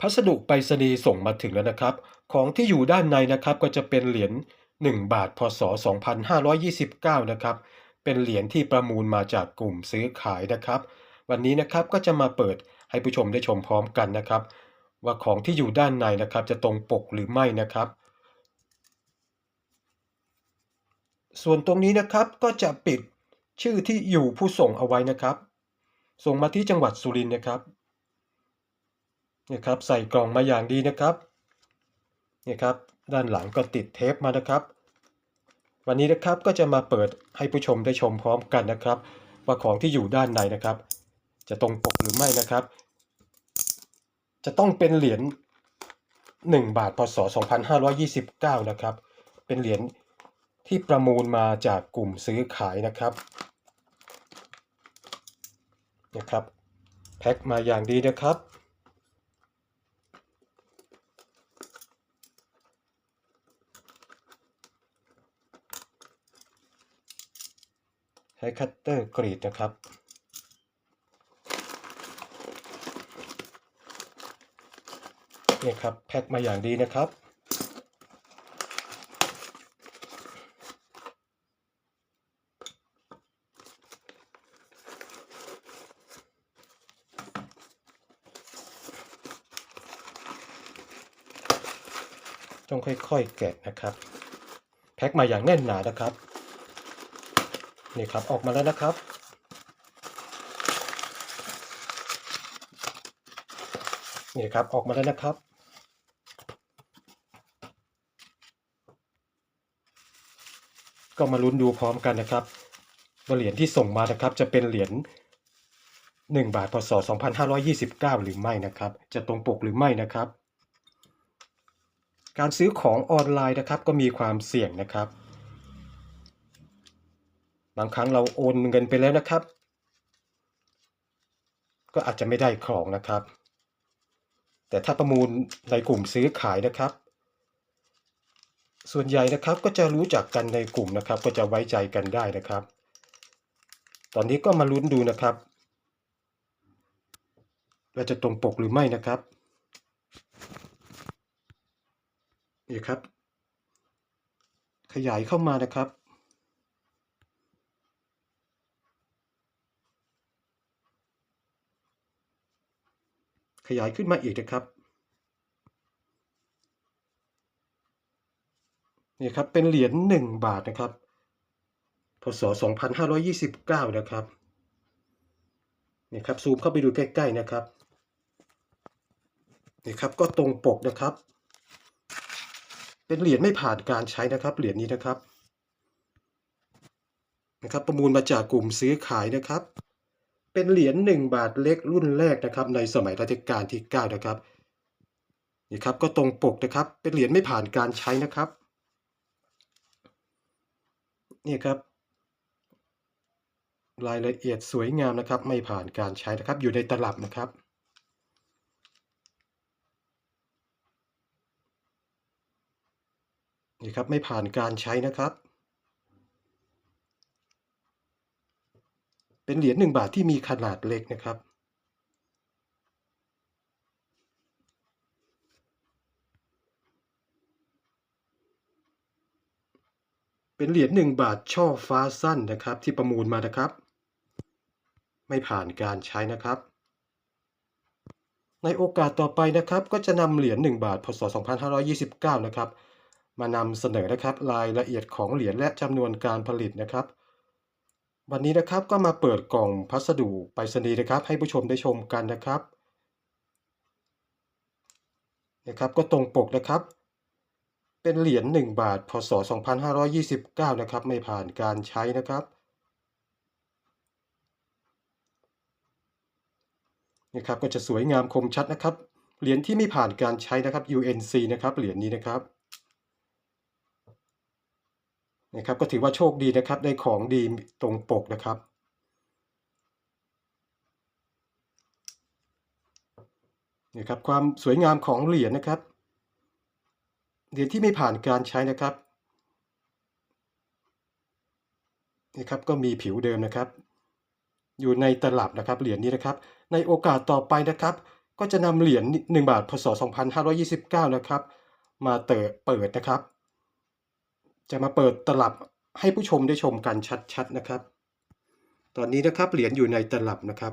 พัสดุไปรษณีย์ส่งมาถึงแล้วนะครับ ของที่อยู่ด้านในนะครับก็จะเป็นเหรียญ1 บาท พศ 2529 นะครับ เป็นเหรียญที่ประมูลมาจากกลุ่มซื้อขายนะครับ วันนี้นะครับก็จะมาเปิดให้ผู้ชมได้ชมพร้อมกันนะครับ ว่าของที่อยู่ด้านในนะครับ จะตรงปกหรือไม่นะครับ ส่วนตรงนี้นะครับก็จะปิดชื่อที่อยู่ผู้ส่งเอาไว้นะครับ ส่งมาที่จังหวัดสุรินทร์นะครับ นี่ยครับใส่กล่องมาอย่างดีนะครับเนี่ยครับด้านหลังก็ติดเทปมานะครับ วันนี้นะครับก็จะมาเปิดให้ผู้ชมได้ชมพร้อมกันนะครับ ว่าของที่อยู่ด้านในนะครับ จะตรงปกหรือไม่นะครับ จะต้องเป็นเหรียญ1 บาทพศ 2529 นะครับ เป็นเหรียญที่ประมูลมาจากกลุ่มซื้อขายนะครับนะครับแพ็คมาอย่างดีนะครับ ใช้คัตเตอร์กรีดนะครับ นี่ครับแพ็คมาอย่างดีนะครับต้องค่อยๆ แกะนะครับ แพ็คมาอย่างแน่นหนานะครับ นี่ครับออกมาแล้วนะครับ นี่ครับออกมาแล้วนะครับ ก็มาลุ้นดูพร้อมกันนะครับว่าเหรียญที่ส่งมานะครับ จะเป็นเหรียญ1บาทพศ2529 หรือไม่นะครับ จะตรงปกหรือไม่นะครับ การซื้อของออนไลน์นะครับก็มีความเสี่ยงนะครับ บางครั้งเราโอนเงินไปแล้วนะครับ ก็อาจจะไม่ได้ของนะครับ แต่ถ้าประมูลในกลุ่มซื้อขายนะครับ ส่วนใหญ่นะครับก็จะรู้จักกันในกลุ่มนะครับ ก็จะไว้ใจกันได้นะครับ ตอนนี้ก็มาลุ้นดูนะครับว่าจะตรงปกหรือไม่นะครับ นี่ครับ ขยายเข้ามานะครับ ขยายขึ้นมาอีกนะครับนี่ครับเป็นเหรียญ1บาทนะครับพศ2529 นะครับนี่ครับซูมเข้าไปดูใกล้ ๆ นะครับนี่ครับก็ตรงปกนะครับ เป็นเหรียญไม่ผ่านการใช้นะครับ เหรียญนี้นะครับนะครับ ประมูลมาจากกลุ่มซื้อขายนะครับ เป็นเหรียญ1บาทเล็กรุ่นแรกนะครับ ในสมัยรัชกาลที่9นะครับนี่ครับก็ตรงปกนะครับ เป็นเหรียญไม่ผ่านการใช้นะครับนี่ครับ รายละเอียดสวยงามนะครับ ไม่ผ่านการใช้นะครับ อยู่ในตลับนะครับนี่ครับไม่ผ่านการใช้นะครับ เป็นเหรียญ1บาทที่มีขนาดเล็กนะครับ เป็นเหรียญ1บาทช่อฟ้าสั้นนะครับที่ประมูลมานะครับ ไม่ผ่านการใช้นะครับ ในโอกาสต่อไปนะครับ ก็จะนำเหรียญ1บาทพศ 2529 นะครับมานำเสนอนะครับรายละเอียดของเหรียญและจำนวนการผลิตนะครับ วันนี้นะครับก็มาเปิดกล่องพัสดุไปรษณีย์นะครับ ให้ผู้ชมได้ชมกันนะครับนะครับก็ตรงปกนะครับ เป็นเหรียญ1บาทพศ 2529 นะครับ ไม่ผ่านการใช้นะครับนี่ครับก็จะสวยงามคมชัดนะครับเหรียญที่ไม่ผ่านการใช้นะครับ UNC นะครับเหรียญนี้นะครับ นะครับ ก็ถือว่าโชคดีนะครับ ได้ของดีตรงปกนะครับนี่ครับความสวยงามของเหรียญนะครับ เหรียญที่ไม่ผ่านการใช้นะครับนี่ครับก็มีผิวเดิมนะครับ อยู่ในตลับนะครับเหรียญนี้นะครับ ในโอกาสต่อไปนะครับ ก็จะนำเหรียญ1บาทพศ2529 นะครับ มาเตอเปิดนะครับ จะมาเปิดตลับให้ผู้ชมได้ชมกันชัดๆนะครับ ตอนนี้นะครับเหรียญอยู่ในตลับนะครับ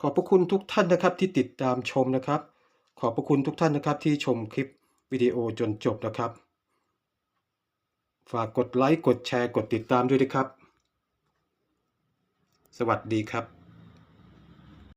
ขอบพระคุณทุกท่านนะครับที่ติดตามชมนะครับ ขอบพระคุณทุกท่านนะครับที่ชมคลิปวิดีโอจนจบนะครับ ฝากกดไลค์ กดแชร์ กดติดตามด้วยนะครับ สวัสดีครับ